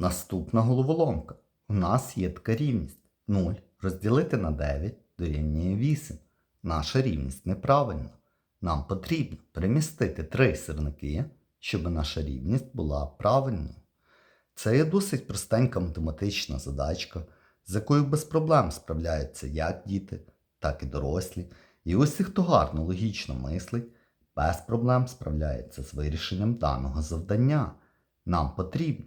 Наступна головоломка. У нас є така рівність 0 розділити на 9 дорівнює 8. Наша рівність неправильна. Нам потрібно перемістити три сірники, щоб наша рівність була правильною. Це є досить простенька математична задачка, з якою без проблем справляються як діти, так і дорослі. І усі, хто гарно логічно мислить, без проблем справляється з вирішенням даного завдання. Нам потрібно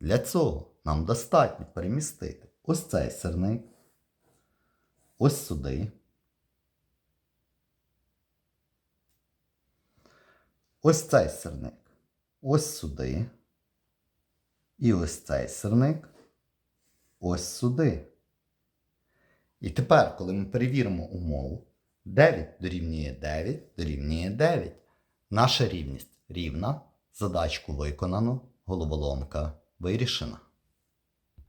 Для цього нам достатньо перемістити ось цей сирник, ось сюди, ось цей сирник, ось сюди, і ось цей сирник, ось сюди. І тепер, коли ми перевіримо умову, 9 дорівнює 9 дорівнює 9. Наша рівність рівна, задачку виконано, головоломка вирішена.